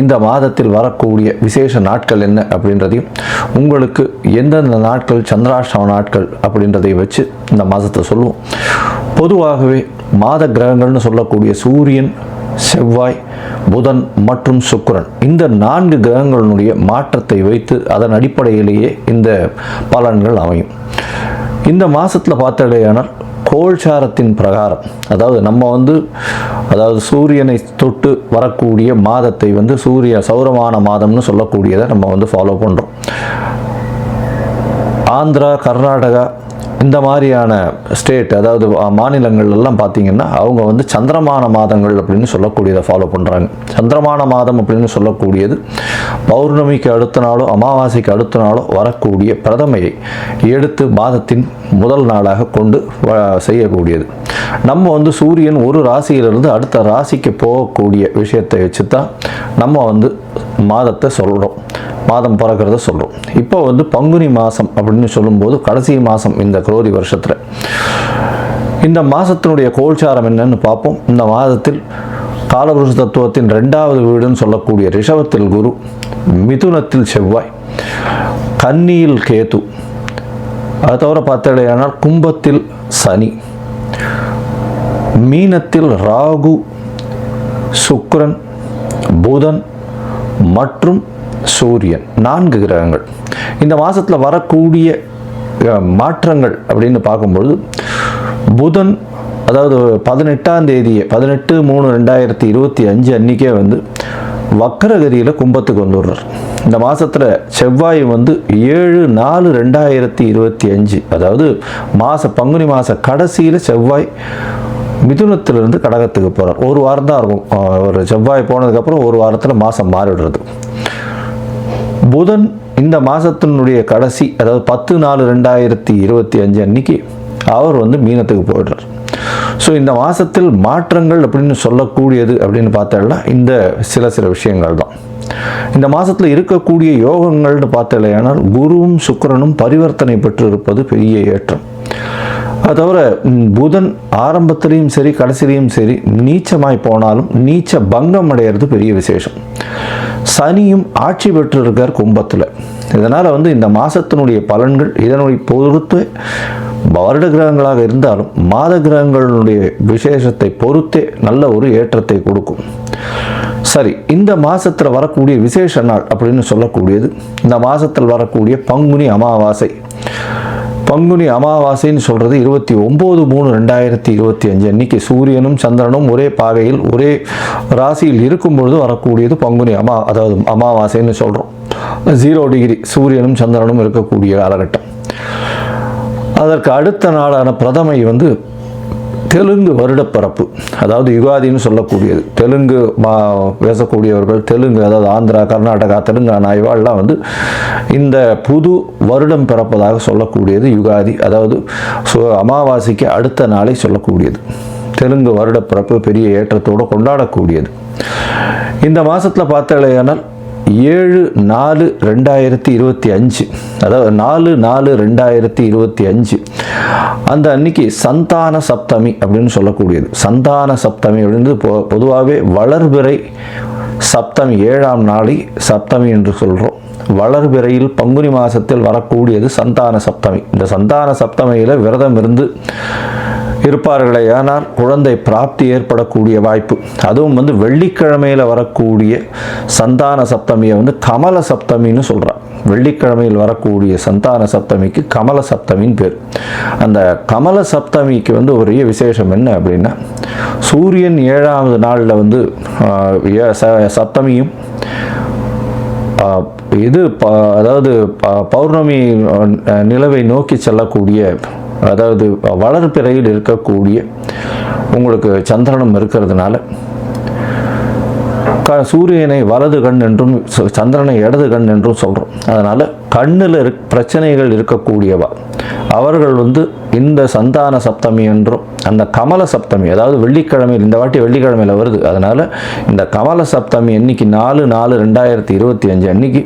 இந்த மாதத்தில் வரக்கூடிய விசேஷ நாட்கள் என்ன அப்படின்றதையும் உங்களுக்கு எந்தெந்த நாட்கள் சந்திராஷ்டம நாட்கள் அப்படின்றதை வச்சு இந்த மாதத்தை சொல்லுவோம். பொதுவாகவே மாத கிரகங்கள்னு சொல்லக்கூடிய சூரியன் செவ்வாய் புதன் மற்றும் சுக்கரன் இந்த நான்கு கிரகங்களினுடைய மாற்றத்தை வைத்து அதன் அடிப்படையிலேயே இந்த பலன்கள் அமையும். இந்த மாதத்தில் பார்த்தடையானால் கோல்சாரத்தின் பிரகாரம். அதாவது நம்ம வந்து அதாவது சூரியனை தொட்டு வரக்கூடிய மாதத்தை வந்து சூரிய சௌரமான மாதம்னு சொல்லக்கூடியதை நம்ம வந்து ஃபாலோ பண்ணுறோம் ஆந்திரா கர்நாடகா இந்த மாதிரியான ஸ்டேட் அதாவது மாநிலங்கள்லாம் பார்த்தீங்கன்னா அவங்க வந்து சந்திரமான மாதங்கள் அப்படின்னு சொல்லக்கூடியதை ஃபாலோ பண்ணுறாங்க சந்திரமான மாதம் அப்படின்னு சொல்லக்கூடியது பௌர்ணமிக்கு அடுத்த நாளோ அமாவாசைக்கு அடுத்த நாளோ வரக்கூடிய பிரதமையை எடுத்து மாதத்தின் முதல் நாளாக கொண்டு வ- செய்யக்கூடியது. நம்ம வந்து சூரியன் ஒரு ராசியிலிருந்து அடுத்த ராசிக்கு போகக்கூடிய விஷயத்தை வச்சு தான் நம்ம வந்து மாதத்தை சொல்கிறோம் மாதம் பிறக்கிறத சொல்கிறோம் இப்போ வந்து பங்குனி மாதம் அப்படின்னு சொல்லும்போது கடைசி மாதம் இந்த குரோதி வருஷத்தில். இந்த மாதத்தினுடைய கோல்சாரம் என்னன்னு பார்ப்போம். இந்த மாதத்தில் காலபுருஷ தத்துவத்தின் ரெண்டாவது வீடுன்னு சொல்லக்கூடிய ரிஷபத்தில் குரு மிதுனத்தில் செவ்வாய் கன்னியில் கேது. அது தவிர பார்த்தடையானால் கும்பத்தில் சனி மீனத்தில் ராகு சுக்ரன் புதன் மற்றும் சூரியன் நான்கு கிரகங்கள். இந்த மாதத்தில் வரக்கூடிய மாற்றங்கள் அப்படின்னு பார்க்கும்பொழுது புதன் அதாவது பதினெட்டாம் தேதி பதினெட்டு மூணு ரெண்டாயிரத்தி இருபத்தி அஞ்சு அன்றைக்கே வந்து வக்கரகரியில் கும்பத்துக்கு வந்துடுறார். இந்த மாதத்தில் செவ்வாய் வந்து ஏழு நாலு ரெண்டாயிரத்தி இருபத்தி அஞ்சு அதாவது மாத பங்குனி மாத கடைசியில் செவ்வாய் மிதுனத்திலிருந்து கடகத்துக்கு போகிறார் ஒரு வாரம் தான் இருக்கும். ஒரு செவ்வாய் போனதுக்கப்புறம் ஒரு வாரத்தில் மாதம் மாறிடுறது. புதன் இந்த மாதத்தினுடைய கடைசி அதாவது பத்து நாலு ரெண்டாயிரத்தி இருபத்தி அஞ்சு அன்னைக்கு அவர் வந்து மீனத்துக்கு போயிடுறார். ஸோ இந்த மாதத்தில் மாற்றங்கள் அப்படின்னு சொல்லக்கூடியது அப்படின்னு பார்த்தோம்னா இந்த சில சில விஷயங்கள் தான். இந்த மாதத்தில் இருக்கக்கூடிய யோகங்கள்னு பார்த்தலையானால் குருவும் சுக்கிரனும் பரிவர்த்தனை பெற்று இருப்பது பெரிய ஏற்றம். அது தவிர புதன் ஆரம்பத்திலையும் சரி கடைசிலையும் சரி நீச்சமாய் போனாலும் நீச்ச பங்கம் அடையிறது பெரிய விசேஷம். சனியும் ஆட்சி பெற்றிருக்கார் கும்பத்தில். இதனால் வந்து இந்த மாதத்தினுடைய பலன்கள் இதனுடைய பொறுத்து வருட கிரகங்களாக இருந்தாலும் மாத கிரகங்களுடைய விசேஷத்தை பொறுத்தே நல்ல ஒரு ஏற்றத்தை கொடுக்கும். சரி இந்த மாதத்தில் வரக்கூடிய விசேஷ நாள் அப்படின்னு சொல்லக்கூடியது இந்த மாதத்தில் வரக்கூடிய பங்குனி அமாவாசை. பங்குனி அமாவாசைன்னு சொல்கிறது இருபத்தி ஒம்பது மூணு ரெண்டாயிரத்தி இருபத்தி அஞ்சு அன்னைக்கு சூரியனும் சந்திரனும் ஒரே பாகையில் ஒரே ராசியில் இருக்கும் பொழுது வரக்கூடியது பங்குனி அமா அதாவது அமாவாசைன்னு சொல்கிறோம் ஜீரோ டிகிரி சூரியனும் சந்திரனும் இருக்கக்கூடிய காலகட்டம். அதற்கு அடுத்த நாளான பிரதமை வந்து தெலுங்கு வருடப்பரப்பு அதாவது யுகாதின்னு சொல்லக்கூடியது. தெலுங்கு மா பேசக்கூடியவர்கள் தெலுங்கு அதாவது ஆந்திரா கர்நாடகா தெலுங்கானா இவாள்லாம் வந்து இந்த புது வருடம் பிறப்பதாக சொல்லக்கூடியது யுகாதி. அதாவது சு- அமாவாசைக்கு அடுத்த நாளை சொல்லக்கூடியது. தெலுங்கு வருடப்பிறப்பு பெரிய ஏற்றத்தோடு கொண்டாடக்கூடியது. இந்த மாதத்தில் பார்த்தாலேயானால் ஏழு நாலு ரெண்டாயிரத்தி இருபத்தி அஞ்சு. அதாவது நாலு நாலு ரெண்டாயிரத்தி இருபத்தி அஞ்சு அந்த அன்னைக்கு சந்தான சப்தமி அப்படின்னு சொல்லக்கூடியது. சந்தான சப்தமி அப்படின்றது பொ பொதுவாகவே வளர்பிறை சப்தமி ஏழாம் நாளை சப்தமி என்று சொல்கிறோம் வளர்பிறையில் பங்குனி மாதத்தில் வரக்கூடியது சந்தான சப்தமி. இந்த சந்தான சப்தமியில் விரதம் இருந்து இருப்பார்களே ஆனால் குழந்தை பிராப்தி ஏற்படக்கூடிய வாய்ப்பு. அதுவும் வந்து வெள்ளிக்கிழமையில் வரக்கூடிய சந்தான சப்தமியை வந்து கமல சப்தமின்னு சொல்கிறான் வெள்ளிக்கிழமையில் வரக்கூடிய சந்தான சப்தமிக்கு கமல சப்தமின்னு பேர். அந்த கமல சப்தமிக்கு வந்து ஒரே விசேஷம் என்ன அப்படின்னா சூரியன் ஏழாவது நாளில் வந்து ஏ- ச- சப்தமியும் இது ப- அதாவது ப- பௌர்ணமி நிலவை நோக்கி செல்லக்கூடிய அதாவது வளர்பிறையில் இருக்கக்கூடிய உங்களுக்கு சந்திரனம் இருக்கிறதுனால க சூரியனை வலது கண் என்றும் சந்திரனை இடது கண் என்றும் சொல்கிறோம் அதனால் கண்ணில் இருக் பிரச்சனைகள் இருக்கக்கூடியவா? அவர்கள் வந்து இந்த சந்தான சப்தமி என்றும் அந்த கமல சப்தமி அதாவது வெள்ளிக்கிழமையில் இந்த வாட்டி வெள்ளிக்கிழமையில் வருது. அதனால் இந்த கமல சப்தமி அன்னைக்கு நாலு நாலு ரெண்டாயிரத்தி இருபத்தி அஞ்சு அன்னைக்கு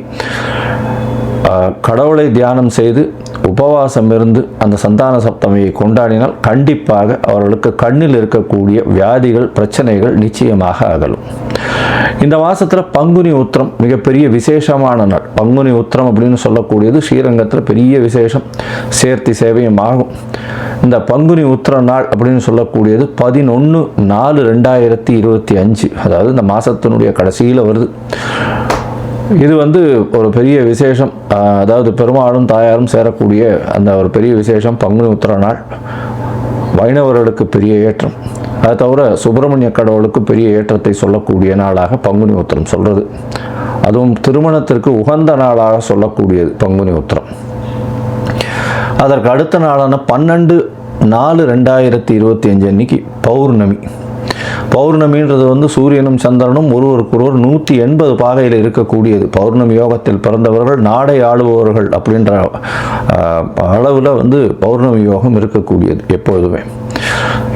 கடவுளை தியானம் செய்து உபவாசம் இருந்து அந்த சந்தான சப்தமியை கொண்டாடினால் கண்டிப்பாக அவர்களுக்கு கண்ணில் இருக்கக்கூடிய வியாதிகள் பிரச்சனைகள் நிச்சயமாக அகலும். இந்த மாதத்தில் பங்குனி உத்திரம் மிகப்பெரிய விசேஷமான நாள். பங்குனி உத்திரம் அப்படின்னு சொல்லக்கூடியது ஸ்ரீரங்கத்தில் பெரிய விசேஷம். சேர்த்தி சேவையும் ஆகும். இந்த பங்குனி உத்திர நாள் அப்படின்னு சொல்லக்கூடியது பதினொன்று நாலு ரெண்டாயிரத்தி இருபத்தி அஞ்சு. அதாவது இந்த மாதத்தினுடைய கடைசியில் வருது. இது வந்து ஒரு பெரிய விசேஷம். அதாவது பெருமாளும் தாயாரும் சேரக்கூடிய அந்த ஒரு பெரிய விசேஷம் பங்குனி உத்திர நாள். வைணவர்களுக்கு பெரிய ஏற்றம். அதை தவிர சுப்பிரமணிய கடவுளுக்கு பெரிய ஏற்றத்தை சொல்லக்கூடிய நாளாக பங்குனி உத்திரம் சொல்கிறது அதுவும் திருமணத்திற்கு உகந்த நாளாக சொல்லக்கூடியது பங்குனி உத்திரம். அதற்கு அடுத்த நாளான பன்னெண்டு நாலு ரெண்டாயிரத்தி இருபத்தி அஞ்சு அன்னைக்கு பௌர்ணமி. பௌர்ணமின்றது வந்து சூரியனும் சந்திரனும் ஒருவருக்கொருவர் நூற்றி எண்பது பாகையில் இருக்கக்கூடியது. பௌர்ணமி யோகத்தில் பிறந்தவர்கள் நாடை ஆளுபவர்கள் அப்படின்ற அளவில் வந்து பௌர்ணமி யோகம் இருக்கக்கூடியது எப்பொழுதுமே.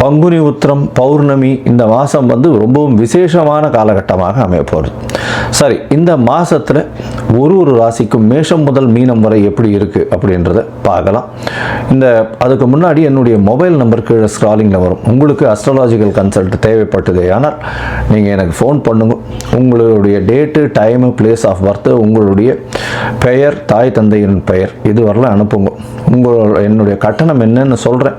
பங்குனி உத்திரம் பௌர்ணமி இந்த மாதம் வந்து ரொம்பவும் விசேஷமான காலகட்டமாக அமையப்போகுது. சரி இந்த மாதத்தில் ஒரு ஒரு ராசிக்கும் மேஷம் முதல் மீனம் வரை எப்படி இருக்குது அப்படின்றத பார்க்கலாம். இந்த அதுக்கு முன்னாடி என்னுடைய மொபைல் நம்பர் கீழே ஸ்க்ராலிங்கில் வரும். உங்களுக்கு அஸ்ட்ராலாஜிக்கல் கன்சல்ட் தேவைப்பட்டது ஆனால் நீங்கள் எனக்கு ஃபோன் பண்ணுங்க. உங்களுடைய date time place of birth உங்களுடைய பெயர் தாய் தந்தையின் பெயர் இது அனுப்புங்க. உங்களோட என்னுடைய கட்டணம் என்னன்னு சொல்கிறேன்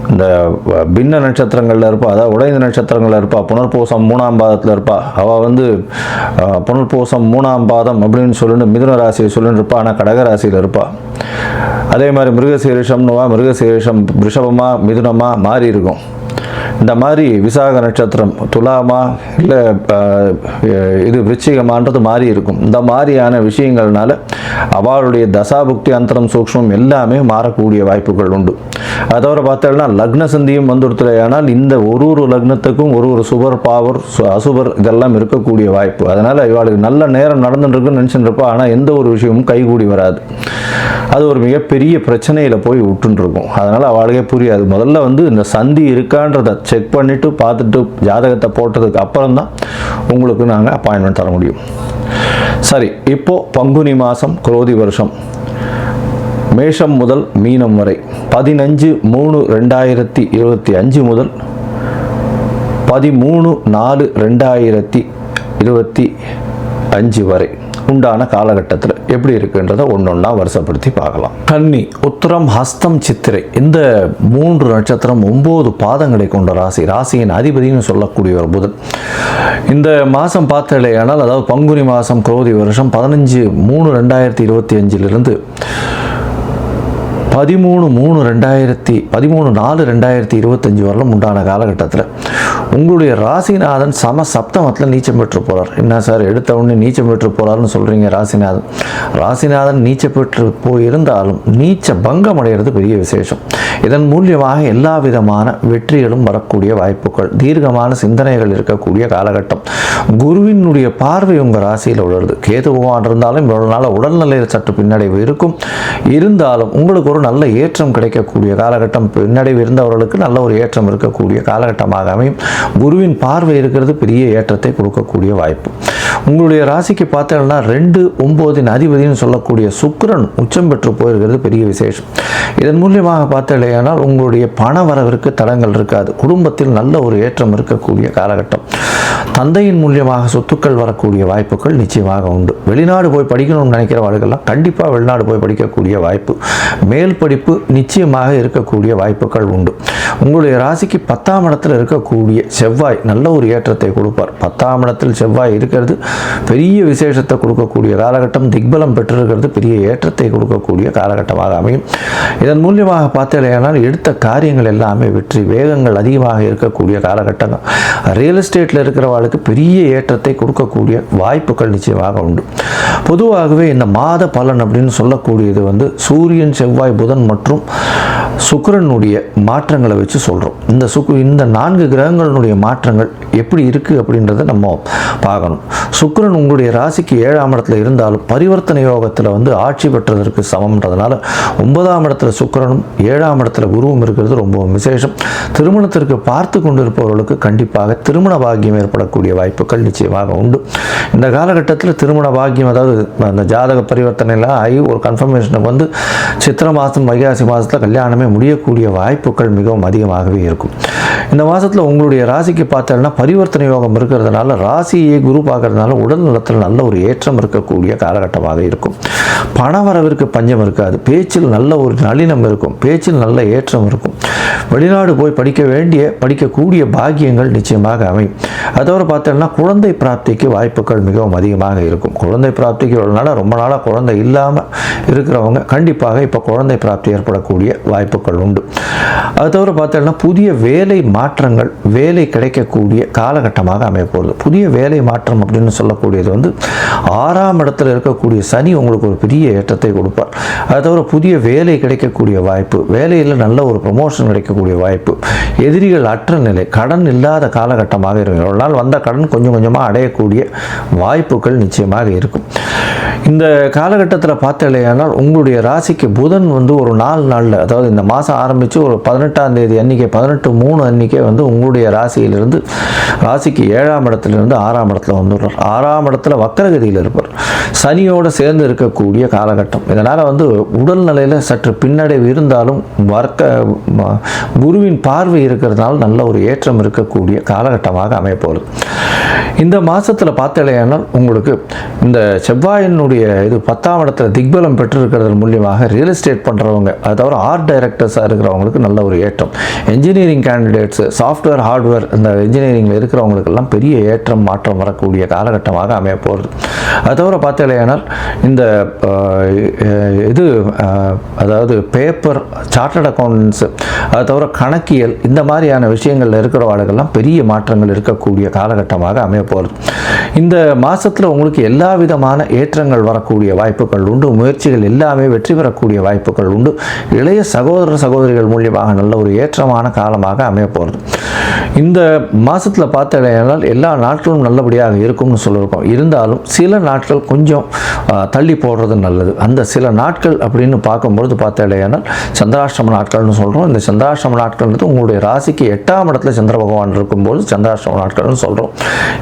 இந்த பின்ன நட்சத்திரங்களில் இருப்பா அதாவது உடைந்த நட்சத்திரங்களில் இருப்பா புனர்பூசம் மூணாம் பாதத்தில் இருப்பா. அவள் வந்து புனர்பூசம் மூணாம் பாதம் அப்படின்னு சொல்லிட்டு மிதுன ராசியை சொல்லிட்டு இருப்பா ஆனால் கடக ராசியில் இருப்பா. அதே மாதிரி மிருகசீரிஷம்னுவா மிருகசீரிஷம் ரிஷபமாக மிதுனமாக மாறி இருக்கும். இந்த மாதிரி விசாக நட்சத்திரம் துலாமா இல்லை இது விருச்சிகமான்றது மாறி இருக்கும். இந்த மாதிரியான விஷயங்கள்னால அவளுடைய தசாபுக்தி அந்தரம் சூக்ஷ்மம் எல்லாமே மாறக்கூடிய வாய்ப்புகள் உண்டு. அதை தவிர பார்த்தோம்னா லக்ன சந்தியும் வந்துடுத்துல இந்த ஒரு ஒரு லக்னத்துக்கும் ஒரு ஒரு சுபர் பாவர் சு- அசுபர் இதெல்லாம் இருக்கக்கூடிய வாய்ப்பு. அதனால் இவாளுக்கு நல்ல நேரம் நடந்துட்டுருக்குன்னு நினச்சிட்டு ஆனால் எந்த ஒரு விஷயமும் கைகூடி வராது. அது ஒரு மிகப்பெரிய பிரச்சனையில் போய் விட்டுருக்கும் அதனால் அவளுக்கே புரியாது. முதல்ல வந்து இந்த சந்தி இருக்கான்றத செக் பண்ணிவிட்டு பார்த்துட்டு ஜாதகத்தை போட்டதுக்கு அப்புறம் தான் உங்களுக்கு நாங்கள் அப்பாயின்மெண்ட் தர முடியும். சரி இப்போது பங்குனி மாதம் குரோதி வருஷம். மேஷம் முதல் மீனம் வரை பதினஞ்சு மூணு ரெண்டாயிரத்தி இருபத்தி அஞ்சு முதல் பதிமூணு நாலு ரெண்டாயிரத்தி இருபத்தி அஞ்சு வரை. உண்டான காலகட்டத்தில் எப்படி இருக்குன்றதை ஒன்றொன்னா வருஷப்படுத்தி பார்க்கலாம். கன்னி உத்தரம் ஹஸ்தம் சித்திரை இந்த மூன்று நட்சத்திரம் ஒம்பது பாதங்களை கொண்ட ராசி. ராசியின் அதிபதினு சொல்லக்கூடிய ஒரு புதன். இந்த மாதம் பார்த்தாலேயானால் அதாவது பங்குனி மாதம் குரோதி வருஷம் பதினஞ்சு மூணு ரெண்டாயிரத்தி இருபத்தி அஞ்சிலிருந்து பதிமூணு மூணு ரெண்டாயிரத்தி பதிமூணு நாலு ரெண்டாயிரத்தி இருபத்தஞ்சி வரலும் உண்டான காலகட்டத்தில் உங்களுடைய ராசிநாதன் சம சப்தமத்தில் நீச்சம் பெற்று போகிறார் என்ன சார் எடுத்த உடனே நீச்சம் பெற்று போகிறாருன்னு சொல்கிறீங்க ராசிநாதன். ராசிநாதன் நீச்ச பெற்று போயிருந்தாலும் நீச்ச பங்கம் அடைகிறது பெரிய விசேஷம். இதன் மூலியமாக எல்லா விதமான வெற்றிகளும் வரக்கூடிய வாய்ப்புகள் தீர்க்கமான சிந்தனைகள் இருக்கக்கூடிய காலகட்டம். குருவினுடைய பார்வை உங்கள் ராசியில் உழருது கேது பகவான் இருந்தாலும் இவ்வளோ நாள் உடல்நிலையில் சற்று பின்னடைவு இருக்கும். இருந்தாலும் உங்களுக்கு ஒரு நல்ல ஏற்றம் கிடைக்கக்கூடிய காலகட்டம் பின்னடைவு இருந்தவர்களுக்கு நல்ல ஒரு ஏற்றம் இருக்கக்கூடிய காலகட்டமாக அமையும். குருவின் பார்வை இருக்கிறது பெரிய ஏற்றத்தை கொடுக்கக்கூடிய வாய்ப்பு. உங்களுடைய ராசிக்கு பார்த்தோம்னா ரெண்டு ஒம்போதின் அதிபதினு சொல்லக்கூடிய சுக்கரன் உச்சம் பெற்று போயிருக்கிறது பெரிய விசேஷம். இதன் மூலியமாக பார்த்தீங்கன்னா உங்களுடைய பண வரவிற்கு தடங்கள் இருக்காது. குடும்பத்தில் நல்ல ஒரு ஏற்றம் இருக்கக்கூடிய காலகட்டம். தந்தையின் மூலியமாக சொத்துக்கள் வரக்கூடிய வாய்ப்புகள் நிச்சயமாக உண்டு. வெளிநாடு போய் படிக்கணும்னு நினைக்கிறவர்களுக்கெல்லாம் கண்டிப்பாக வெளிநாடு போய் படிக்கக்கூடிய வாய்ப்பு மேல் படிப்பு நிச்சயமாக இருக்கக்கூடிய வாய்ப்புகள் உண்டு. உங்களுடைய ராசிக்கு பத்தாம் இடத்தில் இருக்கக்கூடிய செவ்வாய் நல்ல ஒரு ஏற்றத்தை கொடுப்பார். பத்தாம் இடத்தில் செவ்வாய் இருக்கிறது பெரிய விசேஷத்தை கொடுக்கக்கூடிய காலகட்டம் திக்பலம் பெற்றிருக்கிறது. பெரிய ஏற்றத்தை கொடுக்கக்கூடிய காலகட்டமாக அமையும். இதன் மூலியமாக பார்த்தீங்கன்னா எடுத்த காரியங்கள் எல்லாமே வெற்றி வேகங்கள் அதிகமாக இருக்கக்கூடிய காலகட்டங்கள். ரியல் எஸ்டேட்டில் இருக்கிறவர்களுக்கு பெரிய ஏற்றத்தை கொடுக்கக்கூடிய வாய்ப்புகள் நிச்சயமாக உண்டு. பொதுவாகவே இந்த மாத பலன் அப்படின்னு சொல்லக்கூடியது வந்து சூரியன் செவ்வாய் புதன் மற்றும் சுக்கரனுடைய மாற்றங்களை வச்சு சொல்கிறோம் இந்த சுக்கு இந்த நான்கு கிரகங்களினுடைய மாற்றங்கள் எப்படி இருக்குது அப்படின்றத நம்ம பார்க்கணும். சுக்கரன் உங்களுடைய ராசிக்கு ஏழாம் இடத்துல இருந்தாலும் பரிவர்த்தனை யோகத்தில் வந்து ஆட்சி பெற்றதற்கு சமம்ன்றதுனால ஒன்பதாம் இடத்துல சுக்கிரனும் ஏழாம் இடத்துல குருவும் இருக்கிறது ரொம்ப விசேஷம். திருமணத்திற்கு பார்த்து கொண்டிருப்பவர்களுக்கு கண்டிப்பாக திருமண பாக்கியம் ஏற்படக்கூடிய வாய்ப்புகள் நிச்சயமாக உண்டு. இந்த காலகட்டத்தில் திருமண பாக்கியம் அதாவது அந்த ஜாதக பரிவர்த்தனைலாம் ஆகி ஒரு கன்ஃபர்மேஷனுக்கு வந்து சித்திர மாதம் வைகாசி மாதத்தில் கல்யாணமே முடியக்கூடிய வாய்ப்புகள் மிகவும் அதிகமாகவே இருக்கும். இந்த மாதத்தில் உங்களுடைய ராசிக்கு பார்த்தோம்னா பரிவர்த்தனை யோகம் இருக்கிறதுனால ராசியை குரு பார்க்கறதுனால உடல் நலத்தில் நல்ல ஒரு ஏற்றம் இருக்கக்கூடிய காலகட்டமாக இருக்கும். பண வரவிற்கு பஞ்சம் இருக்காது. பேச்சில் நல்ல ஒரு நளினம் இருக்கும். பேச்சில் நல்ல ஏற்றம் இருக்கும். வெளிநாடு போய் படிக்க வேண்டிய படிக்கக்கூடிய பாக்கியங்கள் நிச்சயமாக அமையும். அதோடு பார்த்தோம்னா குழந்தை பிராப்திக்கு வாய்ப்புகள் மிகவும் அதிகமாக இருக்கும். குழந்தை பிராப்திக்கு உள்ளனால ரொம்ப நாளாக குழந்தை இல்லாமல் இருக்கிறவங்க கண்டிப்பாக இப்போ குழந்தை பிராப்தி ஏற்படக்கூடிய வாய்ப்புகள் உண்டு. அது தவிர பார்த்தோம்னா புதிய வேலை மாற்றங்கள் வேலை கிடைக்கக்கூடிய காலகட்டமாக அமையப்போகுது புதிய வேலை மாற்றம் அப்படின்னு சொல்லக்கூடியது வந்து ஆறாம் இடத்துல இருக்கக்கூடிய சனி உங்களுக்கு ஒரு பெரிய ஏற்றத்தை கொடுப்பார். அதை தவிர புதிய வேலை கிடைக்கக்கூடிய வாய்ப்பு வேலையில் நல்ல ஒரு ப்ரமோஷன் கிடைக்கக்கூடிய வாய்ப்பு எதிரிகள் அற்ற நிலை கடன் இல்லாத காலகட்டமாக இருக்கும். ஒரு நாள் வந்த கடன் கொஞ்சம் கொஞ்சமாக அடையக்கூடிய வாய்ப்புகள் நிச்சயமாக இருக்கும். இந்த காலகட்டத்தில் பார்த்தலையானால் உங்களுடைய ராசிக்கு புதன் வந்து ஒரு நாலு நாளில் அதாவது இந்த மாதம் ஆரம்பித்து ஒரு பதினெட்டாம் தேதி அன்றைக்கி பதினெட்டு மூணு அன்றைக்கே வந்து உங்களுடைய ராசியிலிருந்து ராசிக்கு ஏழாம் இடத்துலேருந்து ஆறாம் இடத்துல வந்துடுறார். ஆறாம் இடத்துல வக்கரகதியில் இருப்பார். சனியோடு சேர்ந்து இருக்கக்கூடிய காலகட்டம். இதனால் வந்து உடல் நிலையில் சற்று பின்னடைவு இருந்தாலும் வர்க்க குருவின் பார்வை இருக்கிறதுனால நல்ல ஒரு ஏற்றம் இருக்கக்கூடிய காலகட்டமாக அமையப்போகுது. இந்த மாதத்தில் பார்த்தலையானால் உங்களுக்கு இந்த செவ்வாயினுடைய இது பத்தாம் இடத்துல திக்பலம் பெற்றிருக்கிறது மூலியமாக ரியல் எஸ்டேட் பண்ணுறவங்க அது தவிர ஆர்ட் டைரக்டர்ஸாக இருக்கிறவங்களுக்கு நல்ல ஒரு ஏற்றம். என்ஜினியரிங் கேண்டிடேட்ஸு சாஃப்ட்வேர் ஹார்ட்வேர் இந்த இன்ஜினியரிங்கில் இருக்கிறவங்களுக்கெல்லாம் பெரிய ஏற்றம் மாற்றம் வரக்கூடிய காலகட்டமாக அமைய போகிறது அது தவிர பார்த்தலையானால் இந்த இது அதாவது பேப்பர் சார்ட்டர்ட் அக்கௌண்டன்ஸு அது தவிர கணக்கியல் இந்த மாதிரியான விஷயங்களில் இருக்கிறவர்களுக்கெல்லாம் பெரிய மாற்றங்கள் இருக்கக்கூடிய காலகட்டமாக அமைய போகிறது இந்த மாதத்தில் உங்களுக்கு எல்லா விதமான ஏற்றங்கள் வரக்கூடிய வாய்ப்புகள் உண்டு முயற்சிகள் எல்லாமே வெற்றி பெறக்கூடிய வாய்ப்புகள் உண்டு. இளைய சகோதர சகோதரிகள் மூலியமாக நல்ல ஒரு ஏற்றமான காலமாக அமைய போகிறது இந்த மாதத்தில் பார்த்தீங்கன்னா எல்லா நாட்களும் நல்லபடியாக இருக்கும். இருக்கும்னு சொல்லியிருக்கோம். இருந்தாலும் சில நாட்கள் கொஞ்சம் தள்ளி போடுறது நல்லது. அந்த சில நாட்கள் அப்படின்னு பார்க்கும்பொழுது பார்த்தீங்கன்னா சந்திராஷ்டம நாட்கள்னு சொல்கிறோம் இந்த சந்திராஷ்டம நாட்கள்ன்றது உங்களுடைய ராசிக்கு எட்டாம் இடத்துல சந்திர பகவான் இருக்கும்போது சந்திராஷ்டம நாட்கள்னு சொல்கிறோம்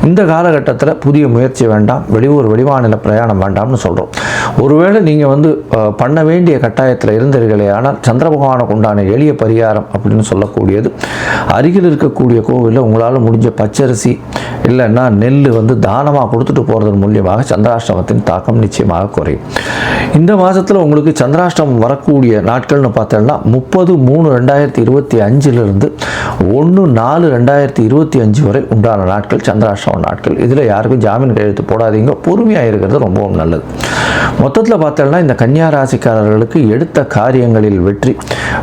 இந்த காலகட்டத்தில் புதிய முயற்சி வேண்டாம் வெளியூர் வெளிமாநில பிரயாணம் வேண்டாம்னு சொல்கிறோம் ஒருவேளை நீங்கள் வந்து பண்ண வேண்டிய கட்டாயத்தில் இருந்தீர்களே ஆனால் சந்திர பகவானுக்கு உண்டான எளிய பரிகாரம் அப்படின்னு சொல்லக்கூடியது. அருகில் இருக்கக்கூடிய கோவிலில் உங்களால் முடிஞ்ச பச்சரிசி இல்லைன்னா நெல் வந்து தானமாக கொடுத்துட்டு போகிறதன் மூலியமாக சந்திராஷ்டமத்தின் தாக்கம் நிச்சயமாக குறையும். இந்த மாதத்தில் உங்களுக்கு சந்திராஷ்டமம் வரக்கூடிய நாட்கள்னு பார்த்தோம்னா முப்பது மூணு ரெண்டாயிரத்தி இருபத்தி அஞ்சிலிருந்து ஒன்று நாலு ரெண்டாயிரத்தி இருபத்தி அஞ்சு வரை உண்டான நாட்கள் சந்திராஷ்டம நாட்கள். இதில் யாருக்கும் ஜாமீன் கையெழுத்து போடாதீங்க. பொறுமையாக இருக்கிறது ரொம்பவும் நல்லது. மொத்தத்தில் பார்த்தோம்னா இந்த கன்னியா ராசிக்காரர்களுக்கு எடுத்த காரியங்களில் வெற்றி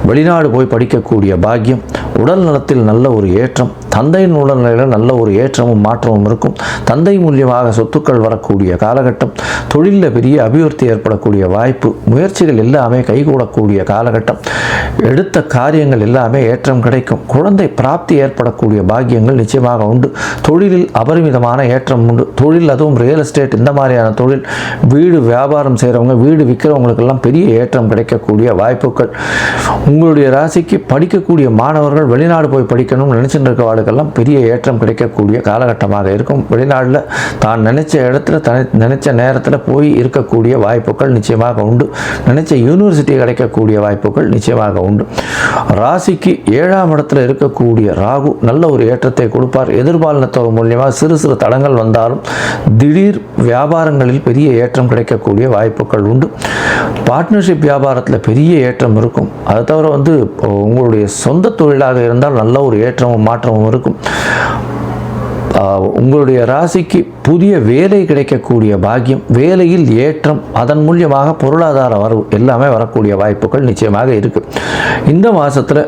வெளிநாடு போய் படிக்கக்கூடிய பாக்கியம் உடல் நலத்தில் நல்ல ஒரு ஏற்றம் தந்தையின் உடல்நிலையில் நல்ல ஒரு ஏற்றமும் மாற்றமும் இருக்கும். தந்தை மூலியமாக சொத்துக்கள் வரக்கூடிய காலகட்டம் தொழிலில் பெரிய அபிவிருத்தி ஏற்படக்கூடிய வாய்ப்பு முயற்சிகள் எல்லாமே கைகூடக்கூடிய காலகட்டம். எடுத்த காரியங்கள் எல்லாமே ஏற்றம் கிடைக்கும். குழந்தை பிராப்தி ஏற்படக்கூடிய பாக்கியங்கள் நிச்சயமாக உண்டு. தொழிலில் அபரிமிதமான ஏற்றம் உண்டு. தொழில் அதுவும் ரியல் எஸ்டேட் இந்த மாதிரியான தொழில் வீடு வியாபாரம் செய்கிறவங்க வீடு விற்கிறவங்களுக்கெல்லாம் பெரிய ஏற்றம் கிடைக்கக்கூடிய வாய்ப்புகள். உங்களுடைய ராசிக்கு படிக்கக்கூடிய மாணவர்கள் வெளிநாடு போய் படிக்கணும்னு நினச்சிட்டு இருக்கவாளுக்கெல்லாம் பெரிய ஏற்றம் கிடைக்கக்கூடிய காலகட்டமாக இருக்கும். வெளிநாட்டில் தான் நினைச்ச இடத்துல தனி நினைச்ச நேரத்தில் போய் இருக்கக்கூடிய வாய்ப்புகள் நிச்சயமாக உண்டு. நினைச்ச யூனிவர்சிட்டி கிடைக்கக்கூடிய வாய்ப்புகள் நிச்சயமாக உண்டு. ராசிக்கு ஏழாம் இடத்துல இருக்கக்கூடிய ராகு நல்ல ஒரு ஏற்றத்தை கொடுப்பார். எதிர்பாலினத்தோர் மூலியமாக சிறு சிறு தடங்கள் வந்தாலும் திடீர் வியாபாரங்களில் பெரிய ஏற்றம் கிடைக்கக்கூடிய வாய்ப்புகள் உண்டு. பார்ட்னர்ஷிப் வியாபாரத்தில் பெரிய ஏற்றம் இருக்கும். அதை தவிர வந்து இப்போ உங்களுடைய சொந்த தொழிலாக இருந்தால் நல்ல ஒரு ஏற்றமும் மாற்றமும் இருக்கும். உங்களுடைய ராசிக்கு புதிய வேலை கிடைக்கக்கூடிய பாக்கியம் வேலையில் ஏற்றம் அதன் மூலியமாக பொருளாதார வரவு எல்லாமே வரக்கூடிய வாய்ப்புகள் நிச்சயமாக இருக்குது இந்த மாதத்தில்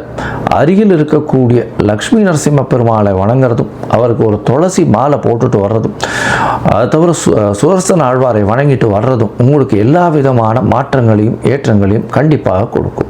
அருகில் இருக்கக்கூடிய லக்ஷ்மி நரசிம்ம பெருமாளை வணங்குறதும் அவருக்கு ஒரு துளசி மாலை போட்டுட்டு வர்றதும் அதை தவிர சு சுதர்சன ஆழ்வாரை வணங்கிட்டு வர்றதும் உங்களுக்கு எல்லா விதமான மாற்றங்களையும் ஏற்றங்களையும் கண்டிப்பாக கொடுக்கும்.